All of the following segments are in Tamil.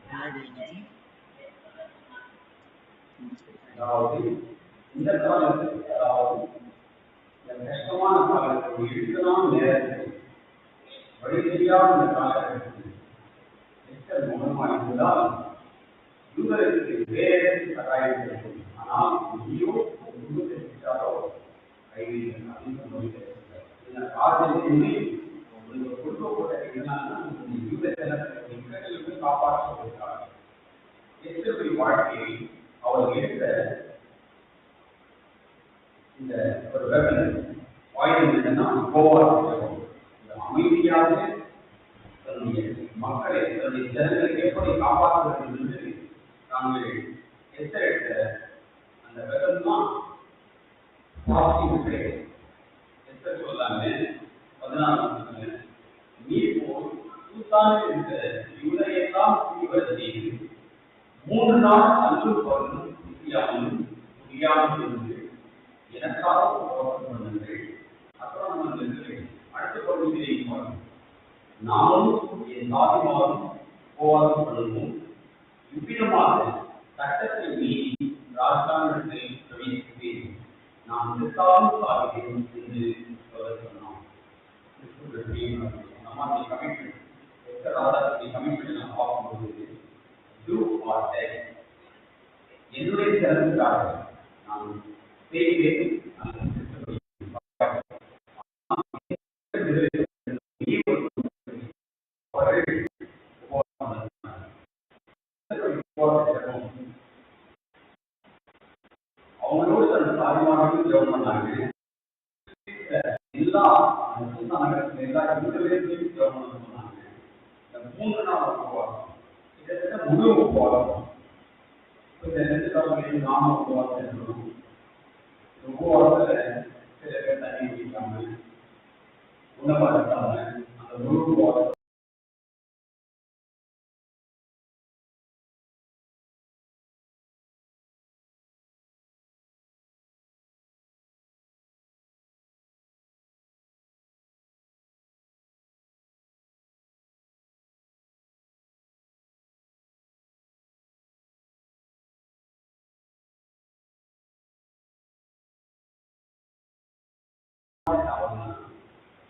முன்னாடி இன்னைக்கு அதாவது இந்த காலத்தில் அதாவது இந்த கஷ்டமான காலத்தில் இழுக்கலாம் நேரத்தில் வழி தெரியாத இந்த காலகட்டத்தில் யூதருக்கு வேறு சகாயம் ஆனால் நீயோ குடும்பத்தை விட்டாலோ உங்களுக்கு கொடுக்கப்பட்ட என்னன்னா இந்த யூத எத்தனை வாழ்க்கையை அவர் எடுத்த இந்த ஒரு வெப்பன் என்னன்னா இந்த அமைதியாக தன்னுடைய மக்களை தன்னுடைய ஜனங்களை எப்படி காப்பாற்ற வேண்டும் என்று நாங்கள் எச்சரித்த அந்த வெப்பன் தான் பாசிட்டிவ் எச்சர சொல்லாம பதினாறு நீ போல் இருந்த இவரையெல்லாம் தீவிர செய்து மூன்று நாள் அன்று பகலும் முடியாமலும் முடியாமல் இருந்து எனக்காக போராட்டம் பண்ணுங்கள் அப்புறம் வந்து அடுத்த பகுதியிலே நானும் என் சாதிமாரும் போராட்டம் பண்ணுவோம் இவ்விதமாக சட்டத்தை மீறி ராஜாங்கத்தில் பிரவேசித்தேன் நான் நிற்காமல் சாகிறேன் என்று அவர் நம்மளுடைய கமிட்மெண்ட் எத்தனை ராஜாக்களுடைய கமிட்மெண்ட் நான் பார்க்கும்போது do என்னுடைய நான் செய்வேன்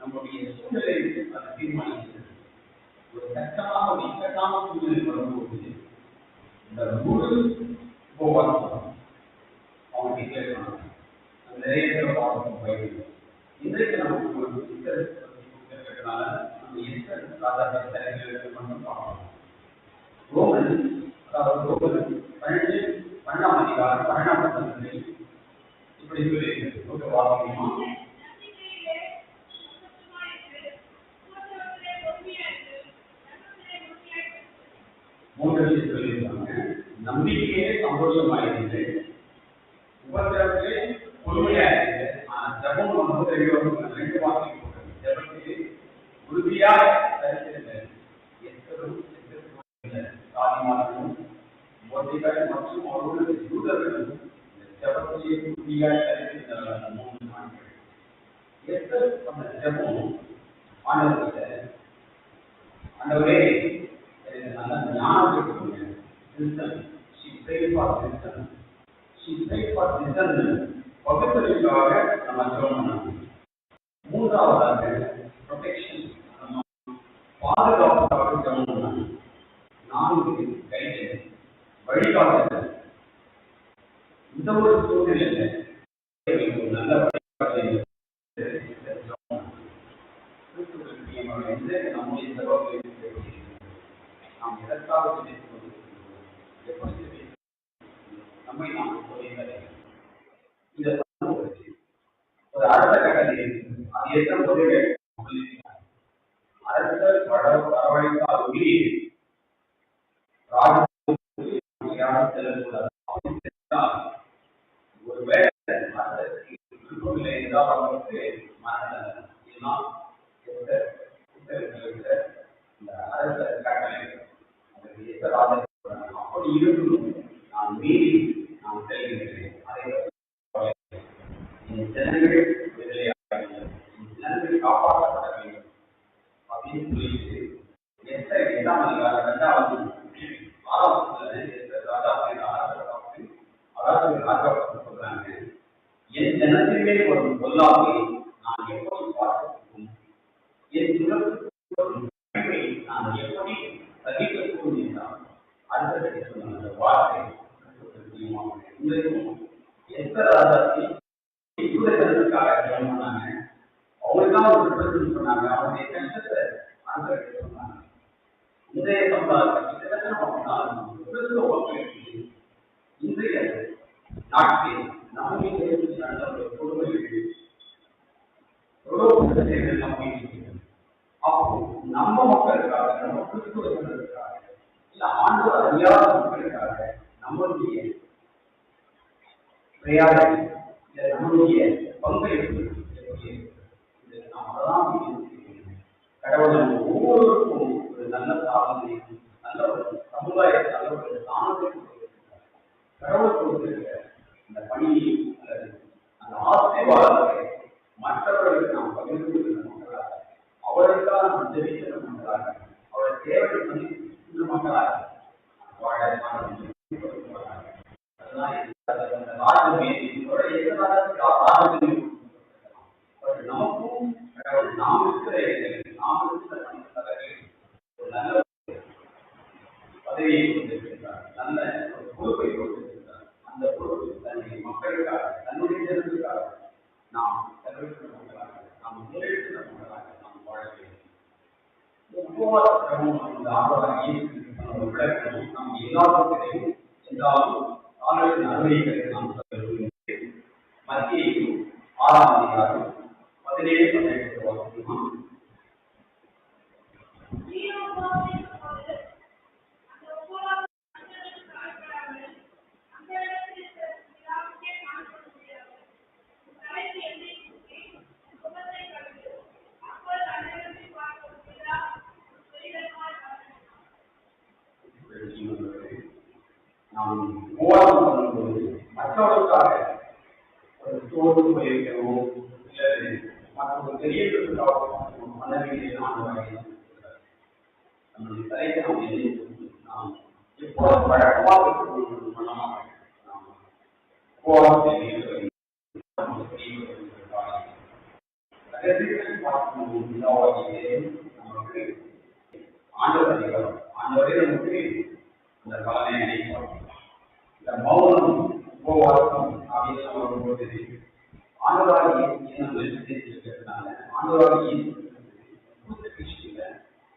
நம்முடைய சூழ்நிலை அதை தீர்மானிக்கிறது. ஒரு கஷ்டமாக ஒரு இக்கட்டான சூழ்நிலை வரும்போது இந்த முழு உபவாசம் அவங்க டிக்ளேர் பண்ணாங்க அது நிறைய பேர் பார்க்கணும் பயிர் இன்றைக்கு நமக்கு ஒரு சிக்கல் நம்ம எந்த மட்டும் பார்க்கணும். ரோமன் அதாவது ரோமன் பன்னெண்டு பன்னெண்டாம் அதிகாரம் பன்னெண்டாம் இப்படி சொல்லி மூன்று விஷயம் சொல்லியிருக்காங்க நம்பிக்கையே சந்தோஷமாயிருந்தது உபத்திரத்திலே பொறுமையாயிருக்கு ஆனா ஜபம் ரெண்டு ரெண்டு வார்த்தை போட்டு ஜபத்திலே உறுதியா சாதிமார்களும் மற்றும் அவர்களுடைய யூதர்களும் ஜபத்திலே உறுதியாய் தரிசிருந்தார்கள் மூன்று நாட்கள். அந்த ஜபம் ஆண்டவர்கிட்ட ஆண்டவரே wisdom. She prayed for wisdom. She prayed for discernment. பகுத்தறிவுக்காக நம்ம ஜெபம் பண்ணணும் மூன்றாவதாக ப்ரொடெக்ஷன் நம்ம பாதுகாப்புக்காக ஜெபம் பண்ணணும் நான்கு கைடன்ஸ் வழிகாட்டுதல் இந்த ஒரு சூழ்நிலையில் நல்ல வழிகாட்டுதல் நம்முடைய சகோதரி நாம் எதற்காக சிந்தித்துக் கொண்டிருக்கிறோம் எப்படி சிந்திக்கிறோம்? நம்மை நாம் இந்த ஒரு அடுத்த அது எத்தனை வட வரவழைத்தால் ஒளி ஒருவேளை அரசருக்கு விருப்பமில்லை என்றால் அவருக்கு சொல்றாங்க, அப்படி இருந்தும் நான் மீறி நான் செல்கின்றேன் அதை பற்றி கவலை இல்லை. என் ஜனங்கள் விடுதலையாக வேண்டும் என் ஜனங்கள் காப்பாற்றப்பட வேண்டும் அப்படின்னு சொல்லிட்டு எஸ்தர் எட்டாம் அதிகாரம் இரண்டாவது ஆறாவது எஸ்தர் ராஜா ஆறாவது அதாவது ராஜா சொல்றாங்க என் ஜனத்தின் மேல் வரும் பொல்லாமை நான் எப்போது பார்க்கும் என் சுரத்துக்கு வரும் தீமை நான் எப்படி சகிக்கக்கூடும் என்றால் அடுத்த சொன்ன அந்த வார்த்தை இன்றைக்கும் எந்த ராஜாத்தி யூத ஜனத்துக்காக ஜெபம் பண்ணாங்க அவங்க தான் ஒரு பிரச்சனை சொன்னாங்க அவங்களுடைய கஷ்டத்தை ஆண்டவர்கிட்ட சொன்னாங்க இன்றைய சமுதாயம் நம்ம இன்றைய நாட்டில் நடந்த ஒரு கொடுமைகள் அப்போ நம்ம மக்களுக்காக நம்ம கிறிஸ்துவர்களுக்காக இல்ல ஆண்டவர் அறியாத மக்களுக்காக நம்மளுடைய பிரயாணம் நம்மளுடைய பங்களிப்பு கடவுள் ஒவ்வொருவருக்கும் நல்ல சாதனை நல்ல ஒரு சமுதாயத்தை நல்ல ஒரு தானத்தை கொடுத்திருக்கிறார். கடவுள் கொடுத்திருக்கிற அந்த பணியை அல்லது அந்த ஆசீர்வாதத்தை மற்றவர்களுக்கு நாம் பகிர்ந்து கொள்கிற அவருக்கான அவருக்காக நாம் ஜெபிக்கிற மக்களாக அவருடைய தேவையை சந்திக்கின்ற மக்களாக வாழ நாம் அதெல்லாம் அந்த ராஜமே இதோட எதிராக ராஜமே பட் நமக்கும் கடவுள் நாம் இருக்கிற இடங்களில் நாம் இருக்கிற சமஸ்தலங்களில் ஒரு நல்ல பதவியை கொடுத்திருக்கிறார் நல்ல ஒரு பொறுப்பை கொடுத்திருக்கிறார் அந்த பொறுப்பு தன்னுடைய மக்களுக்காக தன்னுடைய ஜனங்களுக்காக நாம் செலவிடுகிற மக்களாக நாம் முதலீடுகிற மக்களாக நாம் வாழ வேண்டும் ஒவ்வொரு கிரமம் அந்த ஆண்டவராக இயேசு நம்ம எல்லாவற்றையும் என்றாலும் ஆண்டவரின் அருமைகளை மற்றொரு பெரிய பண்ண வேண்டிய நம்முடைய தலையை நாம் நாம் இருக்கக்கூடிய மனமாக நாம் போராட்டம் நமக்கு ஆண்டவர் ஆண்டவரே நமக்கு இந்த பலனை இந்த மௌனம் உபவாசம் அப்படின்னு நம்ம ஆண்டவராக இருக்கிறதுனால ஆண்டவராக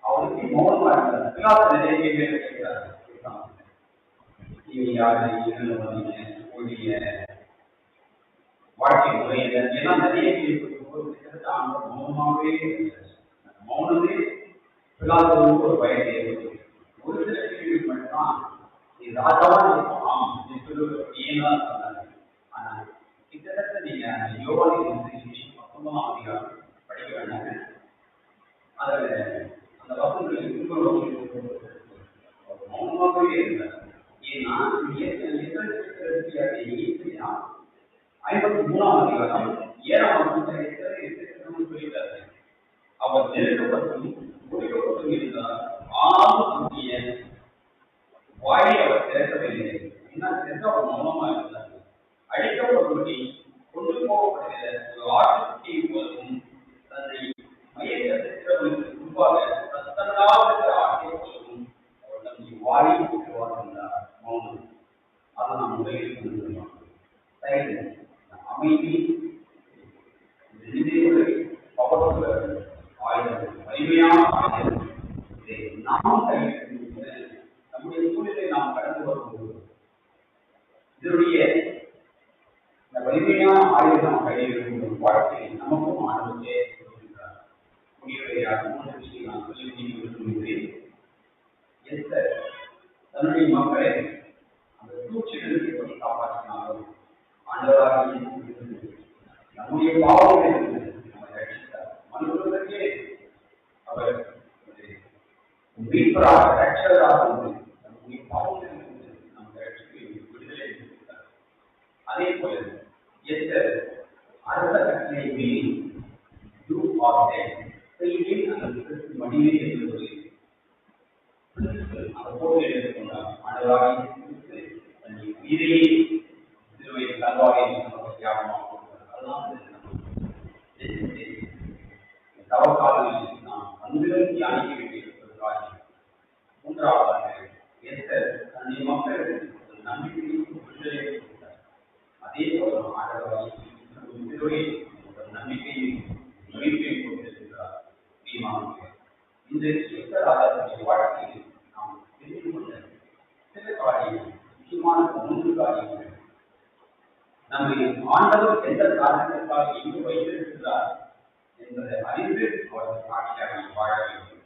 அவருக்கு மௌனமா நிறைய கேட்கிறார் நீங்க யாரு என்ன பண்ணீங்க உங்களுடைய வாழ்க்கை முறை எல்லாம் நிறைய கேள்விப்பட்டிருக்கும் ஆண்டவர் மௌனமாகவே மௌனமே ஒரு பயத்தை ஏற்படுத்தி ஒரு சில கேள்வி மட்டும்தான் நீ ராஜாவா இருக்கலாம் நீ சொல்லுவது கிட்டத்தட்ட நீங்க யோகா யோகாவின் படிக்க வேண்டாங்க அந்த வசனங்கள் மௌனமாகவே ஏன்னா ஐம்பத்தி மூணாம் அதிகாரம் ஏழாம் அவர் நெருக்கப்பட்டும் முடிக்கப்பட்டும் இருந்தார் தன்னுடைய வாயை அவர் திறக்கவில்லை என்ன திறக்க அவர் மௌனமா இருந்தார் அழிக்கப்பட்டபடி கொண்டு போகப்படுகிற ஒரு ஆட்டுக்குட்டியை போதும் தன்னை மயக்கத்திற்கு முன்பாக தத்தனாவது ஆட்டை போதும் அவர் தன்னுடைய வாயை வாழ்ந்தார் மௌனம் அதை நாம் முதலில் கொண்டு சைலன்ஸ் அமைதி பவர்ஃபுல் ஆயுதம் வலிமையான ஆயுதம் இதை நாம் கையில் நம்முடைய சூழ்நிலை நாம் கடந்து வரும்போது இதனுடைய இந்த வலிமையான ஆயுதம் கையில் இருக்கும் வாழ்க்கையை நமக்கும் ஆண்டவரே தன்னுடைய மக்களை அந்த சூழ்ச்சிகளுக்கு எப்படி காப்பாற்றினாலும் ஆண்டவராக நம்முடைய பாவங்களை ரட்சித்தார். மனுஷனுக்கே அவர் மீட்பராக ரட்சகராக அதே போல எஸ்தர் அரச கட்டளை மீறி செய்வேன் அந்த கிறிஸ்து என்று சொல்லி அந்த போட்டியை எடுத்துக்கொண்டார் ஆண்டவராகிய கிறிஸ்து உயிரையே சிலுவையில் கல்வாரியை நமக்கு தியாகமாக கொடுத்தார் அதுதான் தவக்காலில் நாம் மூன்றாவதாக தன்னை ஒரு நம்பிக்கையும் விடுதலை கொடுத்தார் அதே போல ஆண்டவராகிய சிலுவை நம்பிக்கையும் மீட்பையும் கொடுத்திருக்கிறார் இந்த எஸ்தர் வாழ்க்கையில் நாம் தெரிந்து கொண்ட சில காரியங்கள் முக்கியமான மூன்று காரியங்கள் நம்மை ஆண்டவர் எந்த காரணத்திற்காக எங்கு வைத்திருக்கிறார் என்பதை அறிந்து அவர் சாட்சியாக வாழ வேண்டும்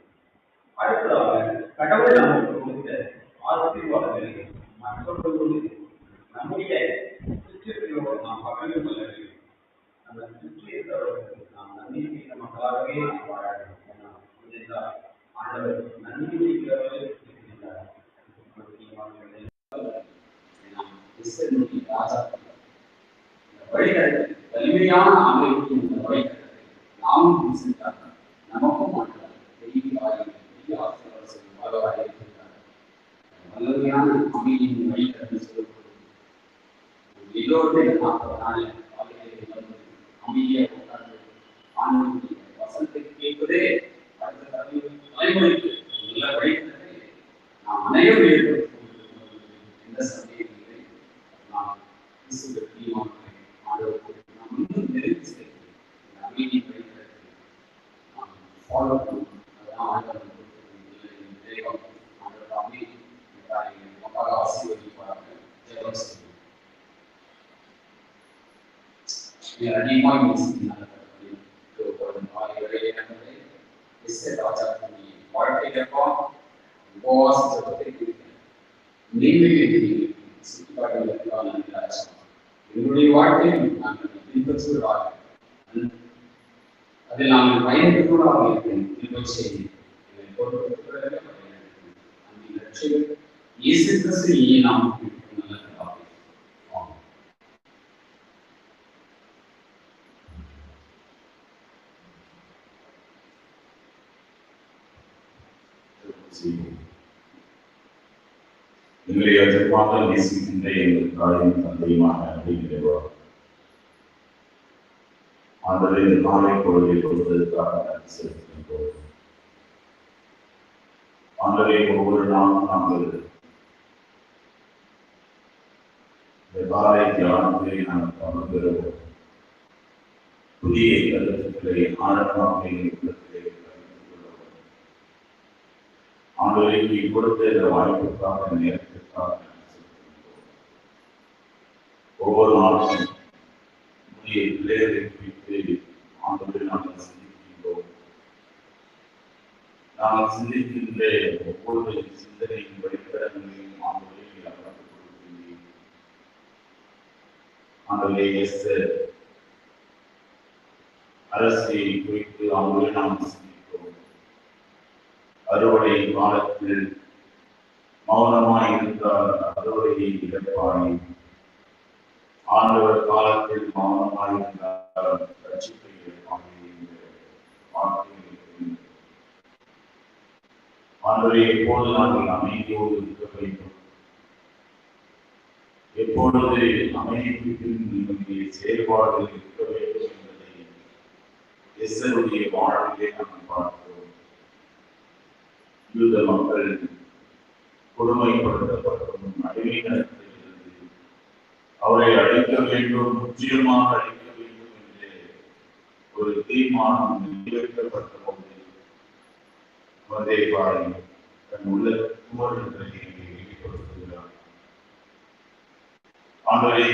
அடுத்ததாக கடவுள் நமக்கு கொடுத்த ஆசீர்வாதங்களை மற்றவர்களோடு நம்முடைய சுற்றுச்சூழலோடு நாம் பகிர்ந்து நம்ம சுற்றி இருக்கிறவர்களுக்கு நாம் நன்மை செய்த வாழ வேண்டும் ஆண்டவர் நன்மை செய்கிறவர்கள் இருக்கின்றார் வலிமையான அமைப்பு இந்த வழிநடத்தலை நாமும் சென்றார்கள் நமக்கும் பெரிய ஆயுதம் வல்லமையான அமைதியின் எல்லோருடைய நாற்பது அமைதியாக உட்கார்ந்து ஆண்டவருடைய வசனத்தை கேட்பதே அடுத்த தலைமுறைக்கு நல்ல நாம் அனைவரும் ஏற்படுத்திக் எந்த சந்தேகம் இல்லை நாம் கிறிஸ்துவ நாம் இன்னும் நெருங்கி அமைதி வழிநடத்தலை நாம் ஃபாலோ பண்ணணும் அதுதான் ஆண்டவர் கொடுத்திருக்கிற இந்த ஆண்டவர் அமைதி இந்த காரியங்களை நமக்காக ஆசீர்வதிப்பார்கள் ஜெபம் செய்வோம் நீங்கள் அதிகமாக நேசிக்கிறார்கள் வாழ்க்கையிலப்பா உபவாச ஜபத்தை குறிக்கிறேன் நீங்கள் சுற்றுப்பாடுகளுக்கான என்னுடைய வாழ்க்கையில் நாங்கள் பின்பற்றுவதாக அதில் நாங்கள் பயன்பெறுவதாக இருக்கிறேன் பின்பற்ற செய்தி என்னை பொறுப்பேற்றுவதாக பயன்படுத்துகிறேன். அந்த லட்சியம் இயேசு கிறிஸ்து நீ நாம் நல்ல பிதாவே. ஆமென். செய்வோம். எங்களை எதிர்பார்க்க நேசிக்கின்ற எங்கள் தாயின் தந்தையுமாக அப்படிங்கிறவா ஆண்டவரை இந்த காலை பொருளை கொடுத்ததற்காக நன்றி செலுத்துகின்றோம் ஆண்டவரை ஒவ்வொரு நாளும் நாங்கள் இந்த காலை தியானத்தை நாங்கள் அமர்கிறோம் புதிய கருத்துக்களை ஆழமாக எங்கள் உள்ளத்திலே ஆண்டவரை நீ கொடுத்த இந்த வாய்ப்புக்காக நேரத்தில் ஒவ்வொரு நாளும் உடைய பிள்ளைகளை குறித்து நாங்கள் சிந்திக்கின்றோம். நாங்கள் சிந்திக்கின்ற ஒவ்வொரு சிந்தனையின் வழிபடங்களையும் ஆண்டுகளில் அமர்ந்து கொடுக்கின்றீர் ஆண்டவரே அரசை குறித்து ஆண்டவரை நாம் சிந்திக்கிறோம். அறுவடை காலத்தில் மௌனமாய் இருந்தார் அறுவடையை இழப்பாய் ஆண்டவர் காலத்தில் மௌனமாய் இருந்தார் ரட்சிப்பை இழப்பாய் என்ற வார்த்தையை ஆண்டவரை எப்போது நாங்கள் அமைதியோடு இருக்க வேண்டும். எப்பொழுது அமைதிக்கு நம்முடைய செயல்பாடு இருக்க வேண்டும் என்பதை எஸ்ஸருடைய வாழ்விலே நாம் பார்த்தோம் யூத மக்கள் கொடுமைப்படுத்தப்பட்டும் அடிமைத்தனத்திலிருந்து அவரை அழைக்க வேண்டும் முற்றிலுமாக அழிக்க வேண்டும் என்று ஒரு தீர்மானம் நிறைவேற்றப்பட்ட போது வந்தேபாய் தன் உள்ள குமரன்களை வெளிப்படுத்துகிறார். ஆண்டவரே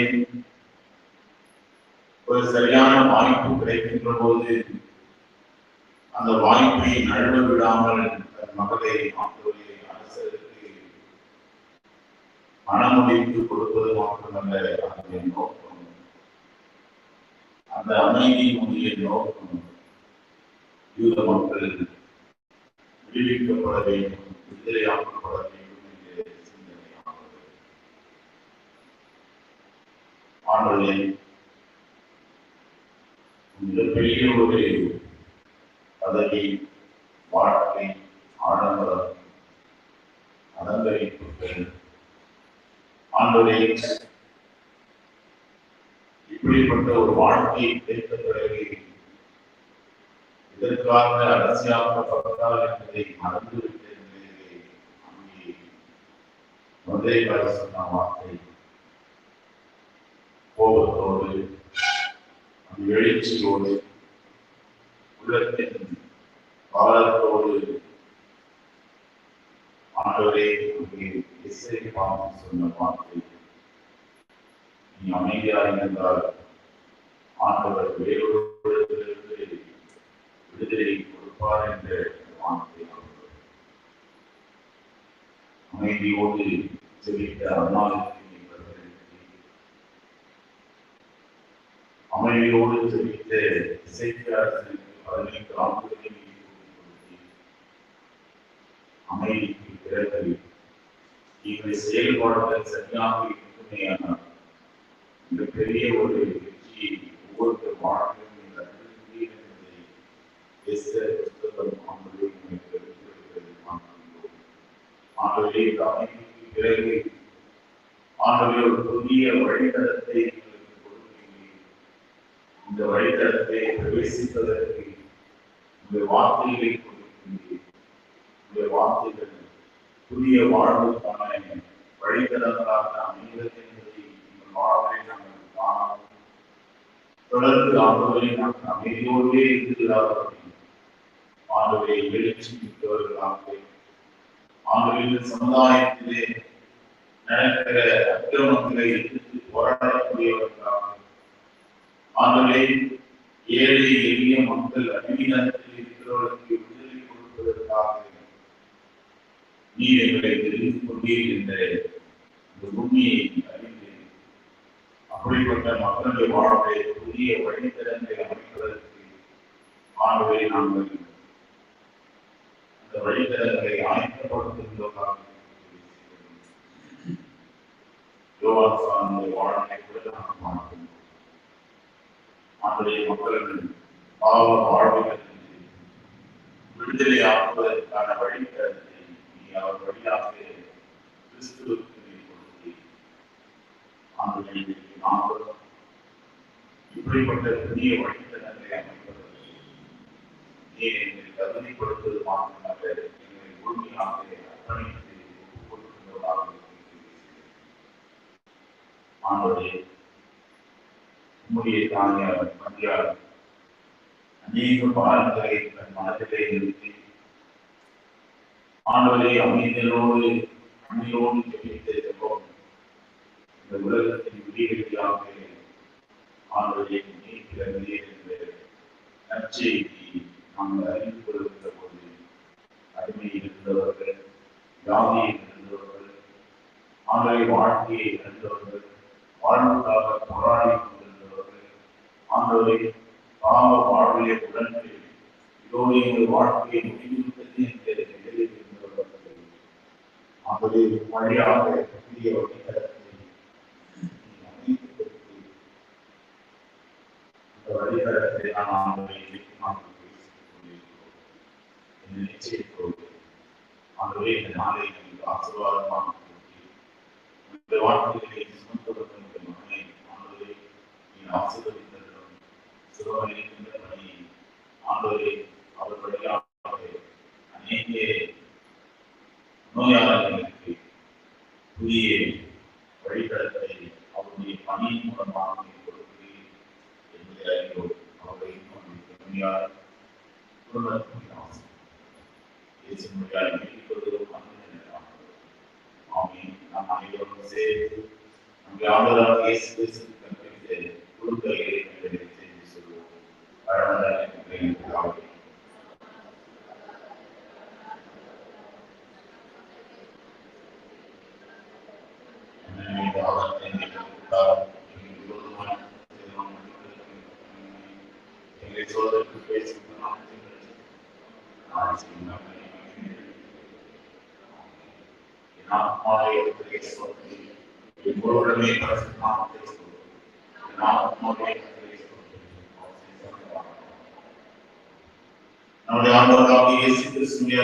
ஒரு சரியான வாய்ப்பு கிடைக்கின்ற போது அந்த வாய்ப்பை நழுவ விடாமல் தன் மகளை ஆண்டவரே மனமுடித்து கொடுப்பது மட்டுமல்ல அதனுடைய நோக்கம் அந்த அமைதியினுடைய நோக்கம் யூத மக்கள் விடுவிக்கப்பட வேண்டும் விடுதலையாக்கப்பட வேண்டும் என்ற சிந்தனையானது. ஆண்டவரே மிகப்பெரிய ஒரு பதவி வாழ்க்கை ஆடம்பரம் அலங்கரிப்புகள் ஆண்டவரே இப்படிப்பட்ட ஒரு வாழ்க்கையை கிடைத்த பிறகு இதற்காக அரசியாக்கப்பட்டால் என்பதை மறந்துவிட்ட நிலையிலே அங்கே மதுரை சொன்ன வார்த்தை. கோபத்தோடு அந்த எழுச்சியோடு உள்ளத்தின் பாலத்தோடு ஆண்டவரே அங்கே இசை பாவம் சொன்ன வார்த்தை நீ அமைதியாக இருந்தால் ஆண்டவர் வேறொருவரிடத்திலிருந்து விடுதலை கொடுப்பார் என்ற வார்த்தை அமைதியோடு ஜெபித்த அண்ணாவுக்கு அமைதியோடு ஜெபித்த இசைக்காரர்களுக்கு பதினைந்து ஆண்டுகளை அமைதிக்கு பிறகு இவை செயல்பாடுகள் சரியாக இருக்குமேயானால் மிகப்பெரிய ஒரு வெற்றியை ஒவ்வொரு வாழ்க்கையும் நீங்கள் அறிந்திருக்கிறீர்கள் என்பதை எஸ்தர் புத்தகம் ஆண்டவரே உங்களுக்கு எடுத்துரைப்பதை பார்க்கின்றோம். ஆண்டவரே இந்த அமைதிக்கு பிறகு ஆண்டவரே ஒரு புதிய வழித்தடத்தை எங்களுக்கு கொடுக்கிறீர்கள் இந்த வழித்தடத்தை பிரவேசிப்பதற்கு உங்கள் வார்த்தைகளை கொடுக்கின்றீர்கள் உங்களுடைய வார்த்தைகள் புதிய வாழ்வுக்கான வழித்தடங்களாக அமைகிறது என்பதை எங்கள் வாழ்வை நாங்கள் காணவும் தொடர்ந்து ஆகவே நாங்கள் அமைதியோடே இருக்கிறார்கள் ஆண்டவரை எழுச்சி மிக்கவர்களாக ஆண்டவரின் சமுதாயத்திலே நடக்கிற அக்கிரமங்களை எதிர்த்து போராடக்கூடியவர்களாக ஆண்டவரை ஏழை எளிய மக்கள் அடிமையினத்தில் இருக்கிறவர்களுக்கு விடுதலை கொடுப்பதற்காக நீர் எங்களை தெரிந்து கொண்டீர் என்ற இந்த உண்மையை அறிந்து அப்படிப்பட்ட மக்களுடைய வாழ்வை புதிய வழித்தடங்களை அமைப்பதற்கு ஆண்டவரை நாங்கள் அந்த வழித்தடங்களை ஆயத்தப்படுத்துகின்றவர்களாக யோகா சார்ந்த வாழ்வை கூட நாம் பார்க்கிறோம் ஆண்டவரை மக்கள் பாவ வாழ்வுகளிலிருந்து விடுதலை ஆக்குவதற்கான வழித்தடத்தை அவர் வழியாக கிறிஸ்துவுக்கு நீ கொடுத்தீர். ஆண்டவரே, இப்படிப்பட்ட புதிய வழித்தடங்களை அமைப்பதற்கு நீர் எங்களை தகுதிப்படுத்துவது மாத்திரமல்ல எங்களை முழுமையாக அர்ப்பணித்து ஆண்டவரே உம்முடைய அநேக பாடங்களை தன் மனதிலே நிறுத்தி ஆண்டவரே அமைதியோடு அமைதியோடு ஜெபித்த இந்த உலகத்தின் விடிவெளியாக ஆண்டவரே நீர் என்று நற்செய்தி நாங்கள் அறிந்து கொள்கின்ற போது அடிமையில் இருந்தவர்கள் ஜாதியில் இருந்தவர்கள் ஆண்டவரை வாழ்க்கையை இருந்தவர்கள் வாழ்வுக்காக போராடி கொண்டிருந்தவர்கள் ஆண்டவரை பாவ வாழ்விலே உடனே இதோடு எங்கள் வாழ்க்கையை முடிந்துவிட்டது என்று ஆகவே வழியாக புதிய வழித்தடத்தை நீ அமைத்து கொடுத்து அந்த வழித்தடத்தை நான் ஆண்டவரை இன்றைக்கு நாங்கள் பேசிக் கொண்டிருக்கிறோம் இந்த நிச்சயத்தோடு ஆகவே இந்த நாளை நீங்கள் ஆசீர்வாதமாக கொடுத்து இந்த வாழ்க்கையை சுமத்தப்பட்ட இந்த மகனை ஆண்டவரே நீ ஆசீர்வதித்தருளும் சிறுவனிருக்கின்ற பணியை ஆண்டவரே அவர் வழியாக அநேக நோயாளர்களுக்கு புதிய வழித்தடத்தை அவருடைய பணியின் மூலமாக நீ கொடுக்கிறீர் என்பதை அறிந்தோம் அவரை இன்னும் பெருமையாக குடும்பத்தின் ஆசை இயேசு மொழியால் மீட்டுக் கொள்வதும் அன்பு ஆமென் நாம் அனைவரும் சேர்ந்து நம்முடைய ஆண்டவராக இயேசு கிறிஸ்து கற்பித்த குழுக்களை செய்து சொல்வோம் பரமதா ஆத்மாவை எடுத்து எங்களோடமே பரிசுத்தமாக பேசுகிறோம் ஆத்மாவை நம்முடைய ஆண்டவராகிய இயேசு கிறிஸ்துவிய